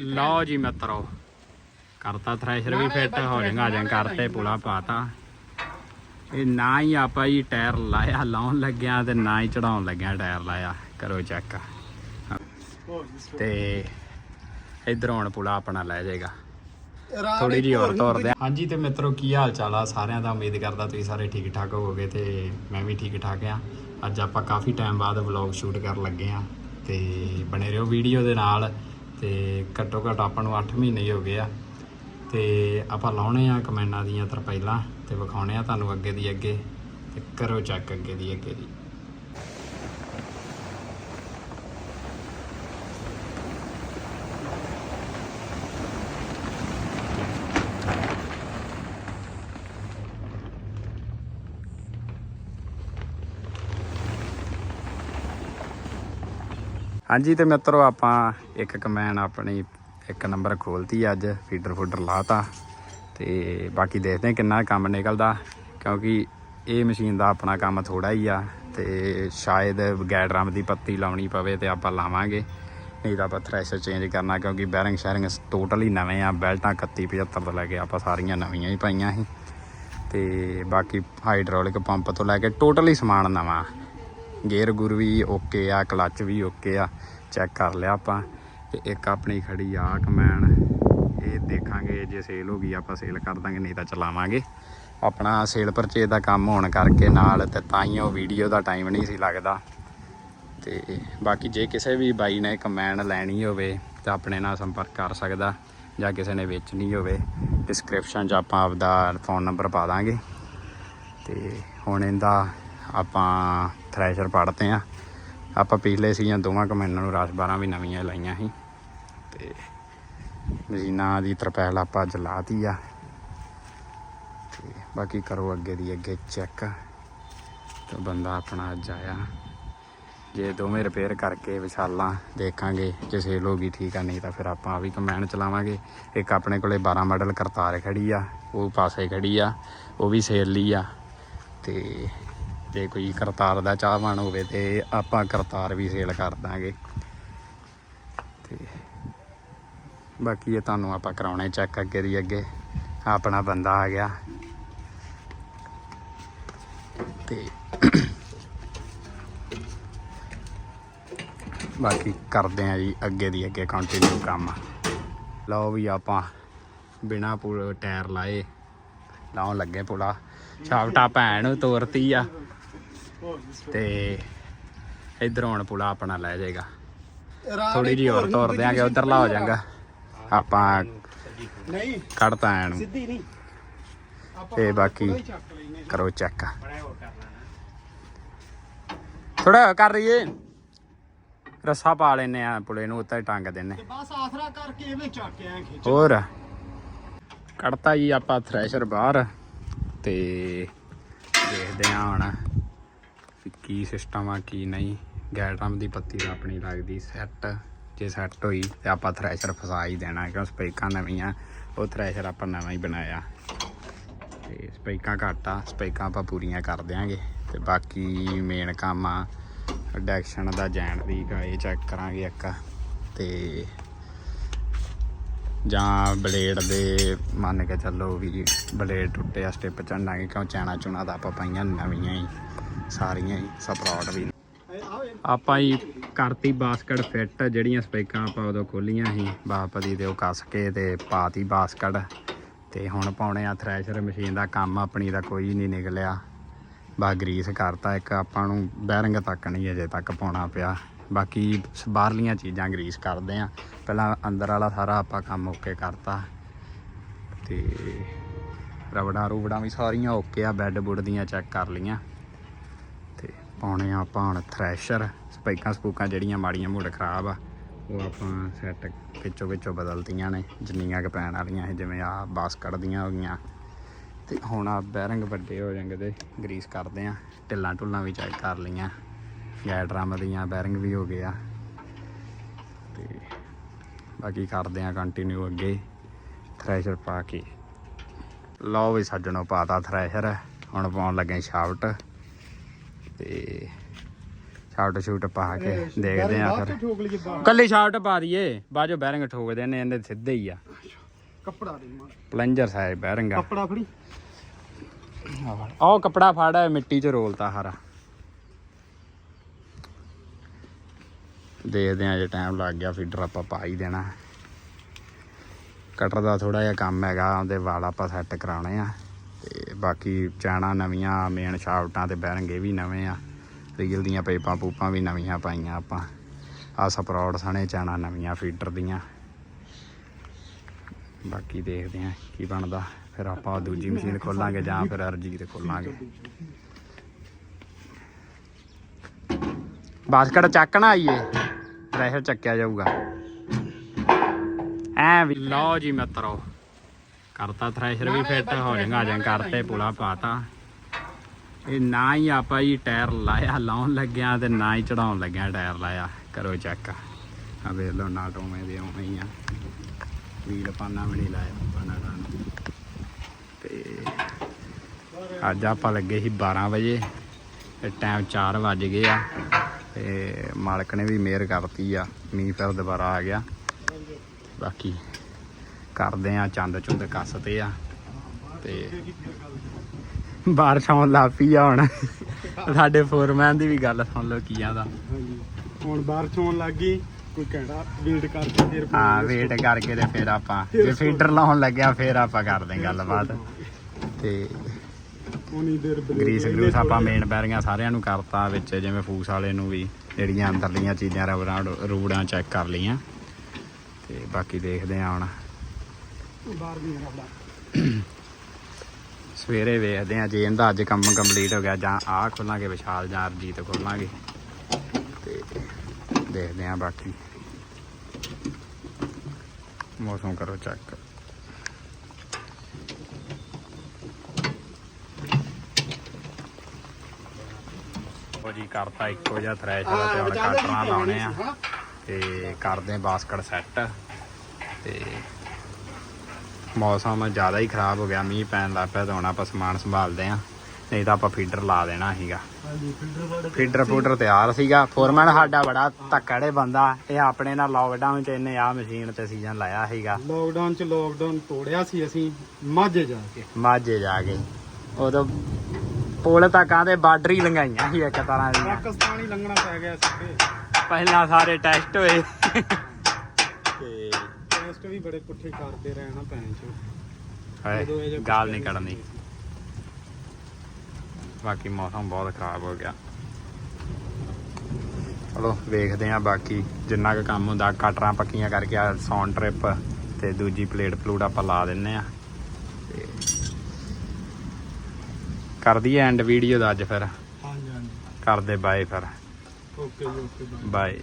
ਲਓ ਜੀ ਮਿੱਤਰੋ ਕਰਤਾ ਥ੍ਰੈਸ਼ਰ ਵੀ ਫਿੱਟ ਹੋ ਜਾਏਗਾ ਜਾਂ ਕਰਤੇ ਪੁਲਾ ਪਾਤਾ। ਇਹ ਨਾ ਹੀ ਆਪਾਂ ਹੀ ਟਾਇਰ ਲਾਇਆ ਲਾਉਣ ਲੱਗਿਆ ਤੇ ਨਾ ਹੀ ਚੜਾਉਣ ਲੱਗਿਆ ਟਾਇਰ ਲਾਇਆ। ਕਰੋ ਚੈੱਕ। ਤੇ ਇਧਰ ਹੁਣ ਪੁਲਾ ਆਪਣਾ ਲੈ ਜਾਏਗਾ। ਥੋੜੀ ਜਿਹੀ ਹੋਰ ਤੋਰਦੇ ਹਾਂਜੀ ਤੇ ਮਿੱਤਰੋ ਕੀ ਹਾਲ ਚਾਲ ਆ? ਸਾਰਿਆਂ ਦਾ ਉਮੀਦ ਕਰਦਾ ਤੁਸੀਂ ਸਾਰੇ ਠੀਕ ਠਾਕ ਹੋਵੋਗੇ ਤੇ ਮੈਂ ਵੀ ਠੀਕ ਠਾਕ ਆ। ਅੱਜ ਆਪਾਂ ਕਾਫੀ ਟਾਈਮ ਬਾਅਦ ਵਲੌਗ ਸ਼ੂਟ ਕਰਨ ਲੱਗੇ ਆ ਤੇ ਬਣੇ ਰਹੋ ਵੀਡੀਓ ਦੇ ਨਾਲ। ਤੇ ਘੱਟੋ ਘੱਟ ਆਪਾਂ ਨੂੰ 8 ਮਹੀਨੇ ਹੀ ਹੋ ਗਏ ਆ। ਤੇ ਆਪਾਂ ਲਾਉਣੇ ਆ ਕਮੈਨਾਂ ਦੀਆਂ ਤਰਪਾਈਲਾਂ ਤੇ ਵਿਖਾਉਣੇ ਆ ਤੁਹਾਨੂੰ ਅੱਗੇ ਦੀ ਅੱਗੇ ਤੇ ਕਰੋ ਚੈੱਕ ਅੱਗੇ ਦੀ ਅੱਗੇ ਦੀ। ਹਾਂਜੀ ਤੇ ਮਿੱਤਰੋ, ਆਪਾਂ ਇੱਕ ਕਮੈਨ ਆਪਣੀ ਇੱਕ ਨੰਬਰ ਖੋਲਤੀ ਅੱਜ, ਫੀਡਰ ਫੂਡਰ ਲਾਤਾ। ਤੇ ਬਾਕੀ ਦੇਖਦੇ ਹਾਂ ਕਿੰਨਾ ਕੰਮ ਨਿਕਲਦਾ, ਕਿਉਂਕਿ ਇਹ ਮਸ਼ੀਨ ਦਾ ਆਪਣਾ ਕੰਮ ਥੋੜਾ ਹੀ ਆ ਤੇ ਸ਼ਾਇਦ ਗੈਡਰਮ ਦੀ ਪੱਤੀ ਲਾਉਣੀ ਪਵੇ ਤੇ ਆਪਾਂ ਲਾਵਾਂਗੇ। ਨਹੀਂ ਤਾਂ ਆਪਾਂ ਥ੍ਰੈਸ਼ਰ ਚੇਂਜ ਕਰਨਾ, ਕਿਉਂਕਿ ਬੈਰਿੰਗ ਸ਼ੈਰਿੰਗ ਟੋਟਲੀ ਨਵੇਂ ਆ, ਬੈਲਟਾਂ 31 75 ਤੋਂ ਲੈ ਕੇ ਆਪਾਂ ਸਾਰੀਆਂ ਨਵੀਆਂ ਹੀ ਪਾਈਆਂ ਸੀ। ਤੇ ਬਾਕੀ ਹਾਈਡ੍ਰੋਲਿਕ ਪੰਪ ਤੋਂ ਲੈ ਕੇ ਟੋਟਲੀ ਸਮਾਨ ਨਵਾਂ। ਗੇਅਰ ਗੁਰ ਵੀ ਓਕੇ ਆ, ਕਲੱਚ ਵੀ ਓਕੇ ਆ, ਚੈੱਕ ਕਰ ਲਿਆ ਆਪਾਂ। ਤੇ ਇੱਕ ਆਪਣੀ ਖੜੀ ਆ ਕਮੈਨ। ਇਹ ਦੇਖਾਂਗੇ ਜੇ ਸੇਲ ਹੋ ਗਈ, ਆਪਾਂ ਸੇਲ ਕਰ ਦਾਂਗੇ, ਨਹੀਂ ਤਾਂ ਚਲਾਵਾਂਗੇ। ਆਪਣਾ ਸੇਲ ਪਰਚੇ ਦਾ ਕੰਮ ਹੋਣ ਕਰਕੇ ਨਾਲ ਤੇ ਤਾਈਓ ਵੀਡੀਓ ਦਾ ਟਾਈਮ ਨਹੀਂ ਸੀ ਲੱਗਦਾ। ਤੇ ਬਾਕੀ ਜੇ ਕਿਸੇ ਵੀ ਬਾਈ ਨੇ ਕਮੈਨ ਲੈਣੀ ਹੋਵੇ, ਤਾਂ ਆਪਣੇ ਨਾਲ ਸੰਪਰਕ ਕਰ ਸਕਦਾ, ਜਾਂ ਕਿਸੇ ਨੇ ਵੇਚਣੀ ਹੋਵੇ। ਡਿਸਕ੍ਰਿਪਸ਼ਨ 'ਚ ਆਪਾਂ ਆਪਦਾ ਫੋਨ ਨੰਬਰ ਪਾ ਦਾਂਗੇ। ਤੇ ਹੁਣ ਇਹਦਾ ਆਪਾਂ ਥ੍ਰੈਸ਼ਰ ਪੜਦੇ ਆ। ਆਪਾਂ ਪਿਛਲੇ ਸੀਜ਼ਨ ਦੋਵਾਂ ਕਮੈਨਾਂ ਨੂੰ ਰਾਸ 12 ਵੀ ਨਵੀਆਂ ਲਾਈਆਂ ਸੀ। ਤੇ ਮਸ਼ੀਨਾਂ ਦੀ ਤਰਪੈਲ ਆਪਾਂ ਅੱਜ ਲਾਤੀ ਆ। ਤੇ ਬਾਕੀ ਕਰੋ ਅੱਗੇ ਦੀ ਅੱਗੇ ਚੈੱਕ ਤੇ ਬੰਦਾ ਆਪਣਾ ਅੱਜ ਆਇਆ। ਜੇ ਦੋਵੇਂ ਰਿਪੇਅਰ ਕਰਕੇ ਵਿਸ਼ਾਲਾਂ ਦੇਖਾਂਗੇ, ਜੇ ਸੇਲ ਹੋ ਗਈ ਠੀਕ ਆ, ਨਹੀਂ ਤਾਂ ਫਿਰ ਆਪਾਂ ਆ ਵੀ ਕਮੈਨ ਚਲਾਵਾਂਗੇ। ਇੱਕ ਆਪਣੇ ਕੋਲੇ 12 ਮਾਡਲ ਕਰਤਾਰ ਖੜੀ ਆ, ਉਹ ਪਾਸੇ ਖੜੀ ਆ, ਉਹ ਵੀ ਸੇਲ ਲਈ ਆ। ਤੇ ਜੇ ਕੋਈ ਕਰਤਾਰ ਦਾ ਚਾਹਵਾਨ ਹੋਵੇ ਤੇ ਆਪਾਂ ਕਰਤਾਰ ਵੀ ਸੇਲ ਕਰ ਦਾਂਗੇ। ਤੇ ਬਾਕੀ ਇਹ ਤੁਹਾਨੂੰ ਆਪਾਂ ਕਰਾਉਣੇ ਚੈੱਕ ਅੱਗੇ ਦੀ ਅੱਗੇ। ਆਪਣਾ ਬੰਦਾ ਆ ਗਿਆ। ਤੇ ਬਾਕੀ ਕਰਦੇ ਆ ਜੀ ਅੱਗੇ ਦੀ ਅੱਗੇ ਕੰਟੀਨਿਊ ਕੰਮ। ਲਓ ਵੀ ਆਪਾਂ ਬਿਨਾ ਪੂਰੇ ਟਾਇਰ ਲਾਏ। ਲਾਉਣ ਲੱਗੇ ਪੁਲਾ। ਛਾਪਟਾ ਭੈਣ ਨੂੰ ਤੋਰਤੀ ਆ। ਤੇ ਇਧਰ ਹੁਣ ਪੁਲਾ ਆਪਣਾ ਲੈ ਜਾਏਗਾ। ਥੋੜੀ ਜਿਹੀ ਹੋਰ ਤੋਰ ਦਿਆਂਗੇ ਉਧਰਲਾ ਹੋ ਜਾਏਗਾ। ਆਪਾਂ ਨਹੀਂ ਕੱਢਤਾ ਐਨ ਸਿੱਧੀ ਨਹੀਂ। ਤੇ ਬਾਕੀ ਕਰੋ ਚੈੱਕ। ਥੋੜਾ ਕਰ ਰਹੀਏ ਰੱਸਾ ਪਾ ਲੈਨੇ ਆ ਪੁਲੇ ਨੂੰ ਉੱਤੇ ਟੰਗ ਦਿੰਨੇ ਬਸ ਆਸਰਾ ਕਰਕੇ ਐਵੇਂ ਚੱਕ ਆਇਆ ਖਿੱਚ। ਹੋਰ? ਕੱਢਤਾ ਜੀ ਆਪਾਂ ਥ੍ਰੈਸ਼ਰ ਬਾਹਰ। ਤੇ ਦੇਖਦੇ ਹਾਂ ਹੁਣ। ਵੀ ਕੀ ਸਿਸਟਮ ਆ, ਕੀ ਨਹੀਂ। ਗੈਡਰਮ ਦੀ ਪੱਤੀ ਤਾਂ ਆਪਣੀ ਲੱਗਦੀ ਸੈੱਟ ਜੇ ਸੈੱਟ ਹੋਈ ਤੇ ਆਪਾਂ ਥ੍ਰੈਸ਼ਰ ਫਸਾ ਹੀ ਦੇਣਾ, ਕਿਉਂ ਸਪੈਕਾਂ ਨਵੀਆਂ, ਉਹ ਥ੍ਰੈਸ਼ਰ ਆਪਾਂ ਨਵਾਂ ਹੀ ਬਣਾਇਆ। ਤੇ ਸਪੈਕਾਂ ਘੱਟ ਆ, ਸਪੈਕਾਂ ਆਪਾਂ ਪੂਰੀਆਂ ਕਰ ਦਿਆਂਗੇ। ਤੇ ਬਾਕੀ ਮੇਨ ਕੰਮ ਆ ਡੈਕਸ਼ਨ ਦਾ ਜੈਨ ਦੀ ਇਹ ਚੈੱਕ ਕਰਾਂਗੇ ਇੱਕ। ਤੇ ਜਾਂ ਬਲੇਡ ਦੇ ਮੰਨ ਕੇ ਚੱਲੋ ਵੀ ਬਲੇਡ ਟੁੱਟਿਆ ਸਟਿਪ ਚੰਡਾਂਗੇ ਕਿਉਂ ਚੈਣਾ ਚੁਣਾ ਦਾ ਆਪਾਂ ਪਾਈਆਂ ਨਵੀਆਂ ਹੀ। ਸਾਰੀਆਂ ਹੀ ਸਪਰਾਟ ਵੀ। ਆਪਾਂ ਹੀ ਕਰਤੀ ਬਾਸਕਟ ਫਿੱਟ, ਜਿਹੜੀਆਂ ਸਪੈਕਾਂ ਆਪਾਂ ਉਦੋਂ ਖੋਲੀਆਂ ਸੀ ਬਾਪਦੀ ਤੇ ਉਹ ਕੱਸ ਕੇ ਤੇ ਪਾਤੀ ਬਾਸਕਟ। ਤੇ ਹੁਣ ਪਾਉਣੇ ਆ ਥ੍ਰੈਸ਼ਰ ਮਸ਼ੀਨ ਦਾ ਕੰਮ, ਆਪਣੀ ਦਾ ਕੋਈ ਨਹੀਂ ਨਿਕਲਿਆ। ਬਾ ਗਰੀਸ ਕਰਤਾ, ਇੱਕ ਆਪਾਂ ਨੂੰ ਬੈਰਿੰਗ ਤੱਕ ਨਹੀਂ ਅਜੇ ਤੱਕ ਪਾਉਣਾ ਪਿਆ। ਬਾਕੀ ਬਾਹਰਲੀਆਂ ਚੀਜ਼ਾਂ ਗਰੀਸ ਕਰਦੇ ਆ। ਪਹਿਲਾਂ ਅੰਦਰ ਵਾਲਾ ਸਾਰਾ ਆਪਾਂ ਕੰਮ ਓਕੇ ਕਰਤਾ। ਤੇ ਰਬੜਾਂ ਰੂਬੜਾਂ ਵੀ ਸਾਰੀਆਂ ਓਕੇ ਆ, ਬੈੱਡ ਬੁੱਡ ਦੀਆਂ ਚੈੱਕ ਕਰ ਲਈਆਂ। ਪਾਉਣੇ ਆ ਆਪਾਂ ਹੁਣ ਥ੍ਰੈਸ਼ਰ ਸਪੈਕਾਂ ਸਪੂਕਾਂ ਜਿਹੜੀਆਂ ਮਾੜੀਆਂ ਮੋੜ ਖਰਾਬ ਆ, ਉਹ ਆਪਾਂ ਸੈੱਟ ਵਿੱਚੋਂ ਵਿੱਚੋਂ ਬਦਲਤੀਆਂ ਨੇ, ਜਿੰਨੀਆਂ ਕੁ ਪੈਣ ਵਾਲੀਆਂ ਸੀ, ਜਿਵੇਂ ਆ ਬਾਸਕਟ ਦੀਆਂ ਹੋ ਗਈਆਂ। ਤੇ ਹੁਣ ਆ ਬੈਰਿੰਗ ਵੱਡੇ ਹੋ ਜਾਂਗੇ ਤੇ ਗਰੀਸ ਕਰਦੇ ਆ, ਢਿੱਲਾਂ ਢੁੱਲਾਂ ਵੀ ਚੈੱਕ ਕਰ ਲਈਆਂ, ਗੈਰ ਡਰਮ ਦੀਆਂ ਬੈਰਿੰਗ ਵੀ ਹੋ ਗਏ ਆ। ਤੇ ਬਾਕੀ ਕਰਦੇ ਆ ਕੰਟੀਨਿਊ ਅੱਗੇ ਥ੍ਰੈਸ਼ਰ ਪਾ ਕੇ। ਲਓ ਵੀ ਸੱਜਣੋ ਪਾਤਾ ਥ੍ਰੈਸ਼ਰ ਹੁਣ ਪਾਉਣ ਲੱਗੇ ਸ਼ਾਫਟ। ਤੇ ਸ਼ਾਰਟ ਸ਼ੂਟ ਪਾ ਕੇ ਦੇਖਦੇ ਆ ਫਿਰ। ਠੋਕ ਕੱਲੀ ਸ਼ਾਰਟ ਪਾ ਦਈਏ ਬਾਜੋ ਬੈਰਿੰਗ ਠੋਕਦੇ ਨੇ ਇਹਦੇ ਸਿੱਧੇ ਹੀ ਆ। ਕੱਪੜਾ ਦੇ ਮਾਰ। ਪਲੰਜਰ ਸਾਈਡ ਬੈਰਿੰਗ ਆ। ਕੱਪੜਾ ਫੜੀ। ਉਹ ਕਪੜਾ ਫੜ ਮਿੱਟੀ 'ਚ ਰੋਲਤਾ ਸਾਰਾ। ਦੇਖਦੇ ਆ ਜੇ ਟਾਈਮ ਲੱਗ ਗਿਆ ਫੀਡਰ ਆਪਾਂ ਪਾ ਹੀ ਦੇਣਾ। ਕਟਰ ਦਾ ਥੋੜਾ ਜਿਹਾ ਕੰਮ ਹੈਗਾ ਉਹਦੇ ਵਾਲ ਆਪਾਂ ਸੈੱਟ ਕਰਾਉਣੇ ਆ। ਤੇ ਬਾਕੀ ਚਾਣਾ ਨਵੀਆਂ ਮੇਨ ਸ਼ਾਫਟਾਂ ਤੇ ਬੈਰਿੰਗ ਵੀ ਨਵੇਂ ਆ। ਰੀਲ ਦੀਆਂ ਪੇਪਾਂ ਪੂਪਾਂ ਵੀ ਨਵੀਆਂ ਪਾਈਆਂ ਆਪਾਂ। ਆ ਸਪਰੌਟ ਸਣੇ ਚਾਣਾ ਨਵੀਆਂ ਫੀਡਰ ਦੀਆਂ। ਬਾਕੀ ਦੇਖਦੇ ਆ ਕੀ ਬਣਦਾ। ਫਿਰ ਆਪਾਂ ਦੂਜੀ ਮਸ਼ੀਨ ਖੋਲਾਂਗੇ ਜਾਂ ਫਿਰ ਅਰਜੀ ਤੇ ਖੋਲਾਂਗੇ। ਬਾਸਕਟ ਚੱਕਣਾ ਆਈਏ। ਪ੍ਰੈਸ਼ਰ ਚੱਕਿਆ ਜਾਊਗਾ। ਐ ਵੀ ਲਓ ਜੀ ਮਿੱਤਰੋ। ਕਰਤਾ ਥ੍ਰੈਸ਼ਰ ਵੀ ਫਿੱਟ ਹੋ ਜਾਏਗਾ ਜਾਂ ਕਰਤੇ ਪੁਲਾ ਪਾਤਾ। ਇਹ ਨਾ ਹੀ ਆਪਾਂ ਜੀ ਟਾਇਰ ਲਾਇਆ ਲਾਉਣ ਲੱਗਿਆ ਤੇ ਨਾ ਹੀ ਚੜਾਉਣ ਲੱਗਿਆ ਟਾਇਰ ਲਾਇਆ। ਕਰੋ ਚੈੱਕ ਆ ਵੇਖ ਲਓ ਨਾਟ ਉਵੇਂ ਦੇ ਉਵੇਂ ਹੀ ਆ। ਵੀਲ ਪਾਨਾ ਵੀ ਨਹੀਂ ਲਾਇਆ ਪਾਨਾ ਨਾਲ ਤੇ ਅੱਜ ਆਪਾਂ ਲੱਗੇ ਸੀ 12 ਵਜੇ ਤੇ ਟਾਈਮ 4 ਵੱਜ ਗਏ ਆ। ਤੇ ਮਾਲਕ ਨੇ ਵੀ ਮਿਹਰ ਕਰਤੀ ਆ ਮੀਂਹ ਫਿਰ ਦੁਬਾਰਾ ਆ ਗਿਆ। ਬਾਕੀ ਕਰਦੇ ਆ ਚੰਦ ਚੁੰਦ ਕੱਸਦੇ ਆ। ਤੇ ਬਾਰਿਸ਼ ਆਉਣ ਲੱਗ ਪਈ ਆ ਹੁਣ। ਸਾਡੇ ਫੋਰਮੈਨ ਦੀ ਵੀ ਗੱਲ ਸੁਣ ਲਓ ਕੀ ਆਦਾ ਹੁਣ ਚੋਣ ਲੱਗ ਗਈ ਕੋਈ ਕਹਿੰਦਾ ਵੇਟ ਕਰਕੇ ਫਿਰ ਹਾਂ ਵੇਟ ਕਰਕੇ ਤੇ ਫਿਰ ਆਪਾਂ ਜੇ ਫੀਡਰ ਲਾਉਣ ਲੱਗਿਆ ਫਿਰ ਆਪਾਂ ਕਰਦੇ ਗੱਲਬਾਤ। ਤੇ ਉਨੀ ਦੇਰ ਗਰੀਸ ਗਰੂਸ ਆਪਾਂ ਮੇਨ ਬੈਰੀਆਂ ਸਾਰਿਆਂ ਨੂੰ ਕਰਤਾ ਵਿੱਚ ਜਿਵੇਂ ਫੂਸ ਵਾਲੇ ਨੂੰ ਵੀ ਜਿਹੜੀਆਂ ਅੰਦਰਲੀਆਂ ਚੀਜ਼ਾਂ ਰਬਰਾਂ ਰੂੜਾਂ ਚੈੱਕ ਕਰ ਲਈਆਂ। ਤੇ ਬਾਕੀ ਦੇਖਦੇ ਆ ਹੁਣ। ਬਾਹਰ ਵੀ ਰੱਖਦਾ ਸਵੇਰੇ ਵੇਖਦੇ ਆ ਜੇ ਇਹਦਾ ਅੱਜ ਕੰਮ ਕੰਪਲੀਟ ਹੋ ਗਿਆ ਜਾਂ ਆਹ ਖੋਲਾਂਗੇ ਵਿਸ਼ਾਲ ਜਾਂ ਅਰਜੀਤ ਖੋਲਾਂਗੇ। ਤੇ ਦੇਖਦੇ ਆ ਬਾਕੀ। ਮੌਸਮ ਕਰੋ ਚੈੱਕ ਉਹ ਜੀ ਕਰਤਾ ਇੱਕੋ ਜਿਹਾ ਥ੍ਰੈਸ਼ਰ ਤੇ ਹੁਣ ਕਟਰਾਂ ਲਾਉਣੇ ਆ। ਤੇ ਕਰਦੇ ਬਾਸਕਟ ਸੈੱਟ ਤੇ ਮੌਸਮ ਜ਼ਿਆਦਾ ਹੀ ਖਰਾਬ ਹੋ ਗਿਆ ਮੀਂਹ ਪੈਣ ਲੱਗ ਪਿਆ ਤਾਂ ਹੁਣ ਆਪਾਂ ਸਮਾਨ ਸੰਭਾਲਦੇ ਆ ਨਹੀਂ ਤਾਂ ਆਪਾਂ ਫੀਡਰ ਲਾ ਦੇਣਾ ਸੀਗਾ। ਫੀਡਰ ਫੂਡਰ ਤਿਆਰ ਸੀਗਾ। ਫੋਰਮੈਨ ਸਾਡਾ ਬੜਾ ਧੱਕੜੇ ਬੰਦਾ ਇਹ ਆਪਣੇ ਨਾਲ ਲੋਕਡਾਊਨ ਚ ਇਹਨੇ ਆ ਮਸ਼ੀਨ ਤੇ ਸੀਜ਼ਨ ਲਾਇਆ ਸੀਗਾ। ਲੋਕਡਾਊਨ ਚ ਲੋਕਡਾਊਨ ਤੋੜਿਆ ਸੀ ਅਸੀਂ ਮਾਝੇ ਜਾ ਕੇ। ਮਾਝੇ ਜਾ ਕੇ। ਉਦੋਂ ਪੁਲ ਤੱਕ ਆਂਦੇ ਬਾਰਡਰ ਹੀ ਲੰਗਾਈਆਂ ਸੀ ਇੱਕ ਤਰ੍ਹਾਂ ਦੀਆਂ। ਪਾਕਿਸਤਾਨੀ ਲੰਘਣਾ ਪੈ ਗਿਆ ਸੀ ਪਹਿਲਾਂ ਸਾਰੇ ਟੈਸਟ ਹੋਏ। ਤੇ ਟੈਸਟ ਵੀ ਬੜੇ ਪੁੱਠੇ ਕਰਦੇ ਰਹੇ ਨਾ ਪੈਣ ਚ। ਹਾਏ, ਗਾਲ ਨਹੀਂ ਕੱਢਣੀ। ਬਾਕੀ ਮੌਸਮ ਬਹੁਤ ਖਰਾਬ ਹੋ ਗਿਆ। ਚਲੋ ਵੇਖਦੇ ਆ ਬਾਕੀ ਜਿੰਨਾ ਕੁ ਕੰਮ ਹੁੰਦਾ ਕਟਰਾਂ ਪੱਕੀਆਂ ਕਰਕੇ ਆ ਸੌਨ ਟ੍ਰਿਪ ਤੇ ਦੂਜੀ ਪਲੇਟ ਪਲੂਟ ਆਪਾਂ ਲਾ ਦਿੰਨੇ ਆ। ਕਰਦੀ ਐਂਡ ਵੀਡੀਓ ਦਾ ਅੱਜ ਫਿਰ। ਹਾਂਜੀ ਹਾਂਜੀ। ਕਰਦੇ ਬਾਏ ਫਿਰ। ਓਕੇ ਜੀ ਓਕੇ ਬਾਏ